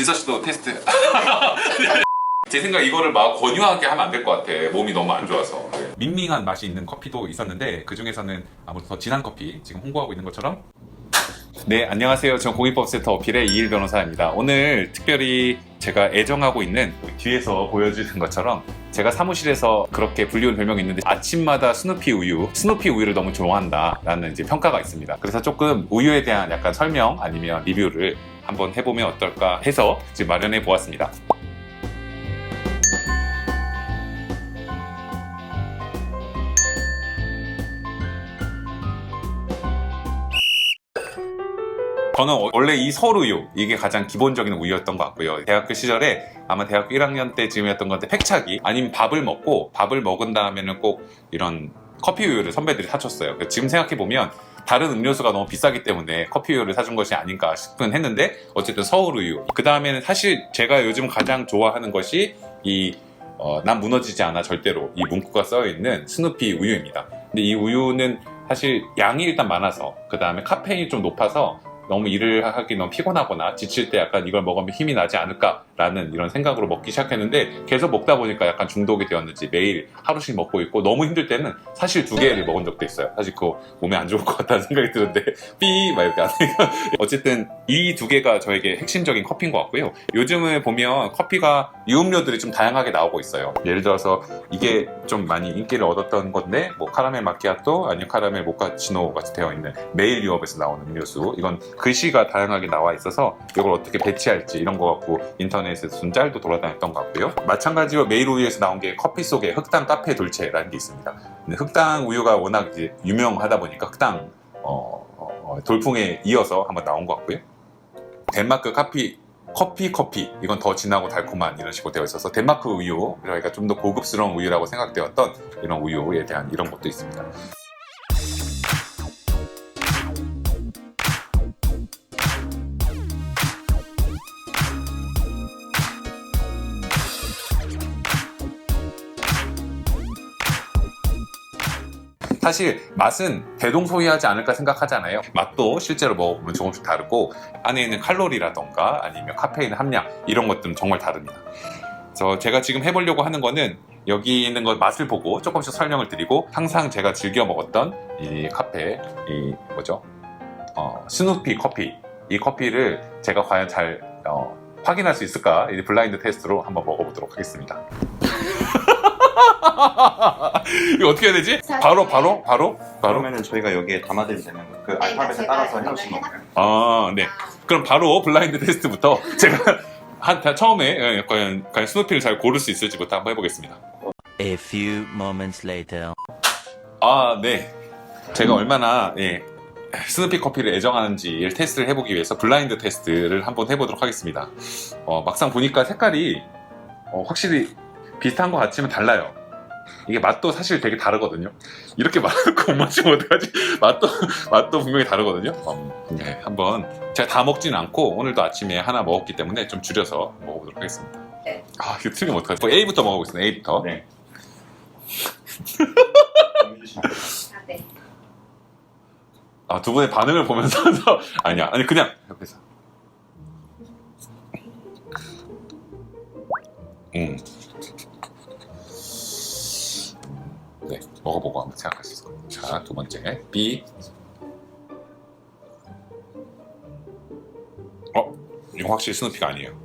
진서 씨도 테스트. 제 생각 에 이거를 막 권유하게 하면 안 될 것 같아. 몸이 너무 안 좋아서. 네. 밍밍한 맛이 있는 커피도 있었는데 그 중에서는 아무래도 더 진한 커피 지금 홍보하고 있는 것처럼. 네, 안녕하세요. 전 공익법센터 어필의 이일 변호사입니다. 오늘 특별히 제가 애정하고 있는 뒤에서 보여주는 것처럼 제가 사무실에서 그렇게 불리운 별명이 있는데 아침마다 스누피 우유, 스누피 우유를 너무 좋아한다라는 이제 평가가 있습니다. 그래서 조금 우유에 대한 약간 설명 아니면 리뷰를 한번 해보면 어떨까 해서 지금 마련해 보았습니다. 저는 어- 원래 이 서울우유 이게 가장 기본적인 우유였던 것 같고요. 대학교 시절에 아마 대학교 1학년 때쯤이었던 건데 팩차기 아니면 밥을 먹고 밥을 먹은 다음에는 꼭 이런 커피 우유를 선배들이 사줬어요. 지금 생각해 보면 다른 음료수가 너무 비싸기 때문에 커피 우유를 사준 것이 아닌가 싶은 했는데 어쨌든 서울우유. 그 다음에는 사실 제가 요즘 가장 좋아하는 것이 이 어, 난 무너지지 않아 절대로 이 문구가 써여 있는 스누피 우유입니다. 근데 이 우유는 사실 양이 일단 많아서 그 다음에 카페인이 좀 높아서 너무 일을 하기 너무 피곤하거나 지칠 때 약간 이걸 먹으면 힘이 나지 않을까 라는 이런 생각으로 먹기 시작했는데 계속 먹다 보니까 약간 중독이 되었는지 매일 하루씩 먹고 있고 너무 힘들 때는 사실 두 개를 먹은 적도 있어요. 사실 그거 몸에 안 좋을 것 같다는 생각이 드는데 삐 막 이렇게 하니까 어쨌든 이 두 개가 저에게 핵심적인 커피인 것 같고요. 요즘에 보면 커피가 유음료들이 좀 다양하게 나오고 있어요. 예를 들어서 이게 좀 많이 인기를 얻었던 건데 뭐 카라멜 마키아토 아니면 카라멜 모카치노 같이 되어 있는 메일 유업에서 나오는 음료수 이건 글씨가 다양하게 나와 있어서 이걸 어떻게 배치할지 이런 거 갖고 인터넷 에서 좀 짤도 돌아다녔던 것 같고요. 마찬가지로 메일 우유에서 나온 게 커피 속에 흑당 카페 돌체라는 게 있습니다. 근데 흑당 우유가 워낙 이제 유명하다 보니까 흑당 어, 어, 어, 돌풍에 이어서 한번 나온 것 같고요. 덴마크 커피 커피 커피 이건 더 진하고 달콤한 이런 식으로 되어 있어서 덴마크 우유 그러니까 좀 더 고급스러운 우유라고 생각되었던 이런 우유에 대한 이런 것도 있습니다. 사실 맛은 대동소이하지 않을까 생각하잖아요. 맛도 실제로 먹어보면 조금씩 다르고 안에 있는 칼로리라던가 아니면 카페인 함량 이런 것들은 정말 다릅니다. 그래서 제가 지금 해보려고 하는 거는 여기 있는 것 맛을 보고 조금씩 설명을 드리고 항상 제가 즐겨 먹었던 이 카페 이 뭐죠? 어, 스누피 커피 이 커피를 제가 과연 잘 어, 확인할 수 있을까? 이 블라인드 테스트로 한번 먹어보도록 하겠습니다. 이거 어떻게 해야 되지? 바로 바로 바로 바로 그러면은 저희가 여기에 담아드리면 되는 거예요. 그 알파벳에 제가 따라서 이거를 해주신 건가요? 아, 네. 그럼 바로 블라인드 테스트부터 제가 한 다- 처음에 예, 과연, 과연 스누피를 잘 고를 수 있을지부터 한번 해보겠습니다. A few moments later. 아, 네. 제가 얼마나 예, 스누피 커피를 애정하는지 테스트를 해보기 위해서 블라인드 테스트를 한번 해보도록 하겠습니다. 어, 막상 보니까 색깔이 어, 확실히 비슷한 것 같지만 달라요. 이게 맛도 사실 되게 다르거든요. 이렇게 많고 못 맞추면 어떡하지? 맛도, 맛도 분명히 다르거든요. 음, 네, 한번 제가 다 먹지는 않고 오늘도 아침에 하나 먹었기 때문에 좀 줄여서 먹어보도록 하겠습니다. 네. 아, 이거 틀리면 어떡하지? 뭐 A부터 먹어보겠습니다. A부터. 네. 아, 네. 아, 두 분의 반응을 보면서 아니야. 아니 그냥 옆에서. 음. 먹어보고 한번 같아요. 자, 두 번째 B. 어, 이거 확실히 스누피가 아니에요.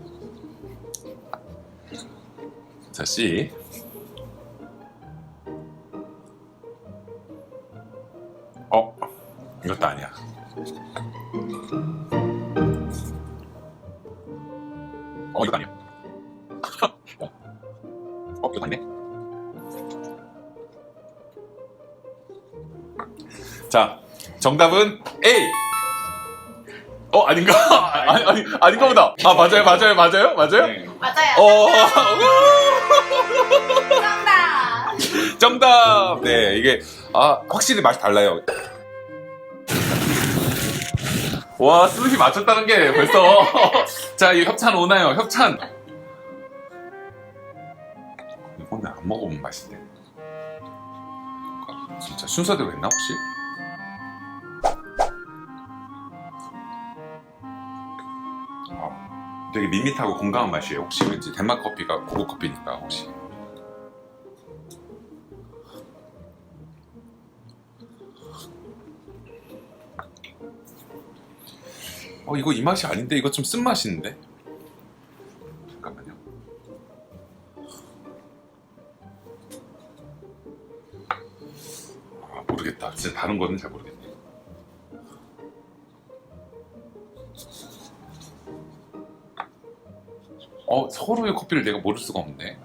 자, C. 어, 이것도 아니야. 어, 이거 아니야. 자, 정답은 A. 어, 아닌가? 아니, 아니, 아닌가 보다. 아, 맞아요, 맞아요, 맞아요, 맞아요? 네. 맞아요. 어, 정답. 정답! 네, 이게, 아, 확실히 맛이 달라요. 와, 스누피 맞췄다는 게 벌써. 자, 이 협찬 오나요? 협찬! 이거는 안 먹어본 맛인데. 진짜 순서대로 했나, 혹시? 되게 밋밋하고 건강한 맛이에요. 혹시 왠지 덴마크 커피가 고급 커피니까 혹시. 어 이거 이 맛이 아닌데 이거 좀 쓴 맛인데. 잠깐만요. 아 모르겠다. 진짜 다른 거는 잘 모르겠네. 어 서로의 커피를 내가 모를 수가 없네.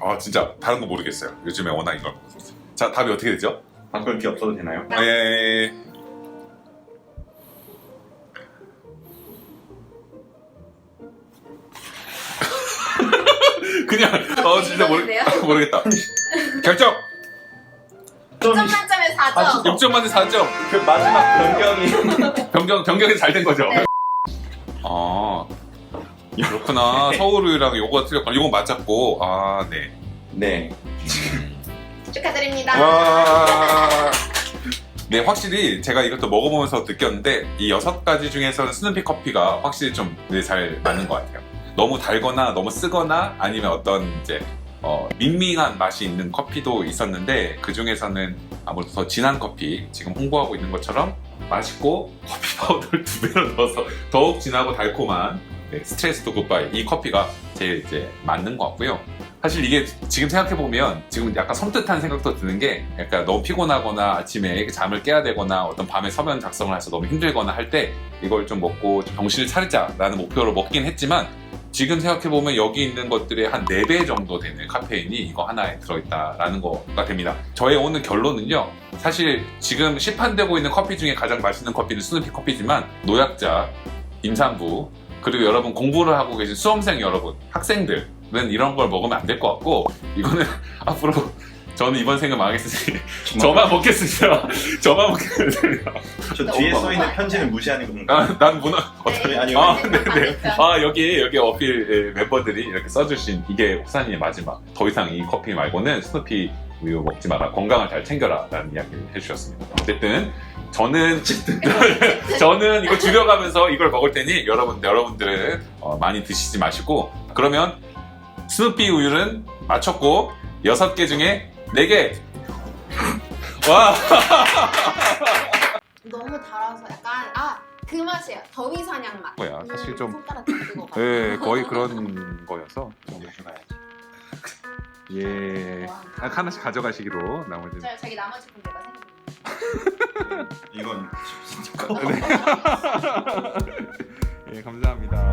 아 진짜 다른 거 모르겠어요. 요즘에 워낙 이걸 먹어서. 자 답이 어떻게 되죠? 바꿀 게 없어도 되나요? 예. 그냥 어 진짜 모르, 이거는데요? 모르겠다. 결정. 좀 10점 만점에 4점. 아, 6점 만에 4점. 그 마지막 변경이 변경 변경이 잘 된 거죠. 네. 아 그렇구나. 서울이랑 요거 틀렸구나. 요거 맞았고 아 네. 네. 축하드립니다. 와. 네, 확실히 제가 이것도 먹어보면서 느꼈는데 이 여섯 가지 중에서는 스누피 커피가 확실히 좀 잘 맞는 것 같아요. 너무 달거나 너무 쓰거나 아니면 어떤 이제 어, 밍밍한 맛이 있는 커피도 있었는데 그 중에서는 아무래도 더 진한 커피 지금 홍보하고 있는 것처럼 맛있고 커피 파우더를 두 배로 넣어서 더욱 진하고 달콤한 네, 스트레스도 굿바이 이 커피가 제일 이제 맞는 것 같고요. 사실 이게 지금 생각해 보면 지금 약간 섬뜩한 생각도 드는 게 약간 너무 피곤하거나 아침에 잠을 깨야 되거나 어떤 밤에 서면 작성을 해서 너무 힘들거나 할 때 이걸 좀 먹고 좀 정신을 차리자라는 목표로 먹긴 했지만 지금 생각해 보면 여기 있는 것들의 한 4배 정도 되는 카페인이 이거 하나에 들어있다라는 거가 됩니다. 저의 오늘 결론은요. 사실 지금 시판되고 있는 커피 중에 가장 맛있는 커피는 스누피 커피지만 노약자, 임산부, 그리고 여러분 공부를 하고 계신 수험생 여러분, 학생들은 이런 걸 먹으면 안 될 것 같고 이거는 앞으로 저는 이번 생을 망했으니 저만 먹겠습니다. 저만 먹겠습니다. 저 뒤에 써 있는 편지는 무시하는 건가? 아, 난 문화 어차피 아니요. 아, 네, 네네. 네. 아, 여기, 여기 어필 예, 멤버들이 이렇게 써주신 이게 호사님의 마지막. 더 이상 이 커피 말고는 스누피 우유 먹지 마라. 건강을 잘 챙겨라. 라는 이야기를 해주셨습니다. 어쨌든, 저는, 저는 이거 줄여가면서 이걸 먹을 테니 여러분, 여러분들은 어, 많이 드시지 마시고, 그러면 스누피 우유는 맞췄고, 여섯 개 중에 네 개. 와! 너무 달아서 약간 아 그 맛이에요. 더위 사냥 맛. 뭐야, 사실 좀- 손가락 다 뜨거. 네, 거의 그런 거여서. 이거 줘야지. 예. 하나씩 가져가시기로 나머지는. 저 자기 나머지 분 내가 생각. 이건 예, 감사합니다.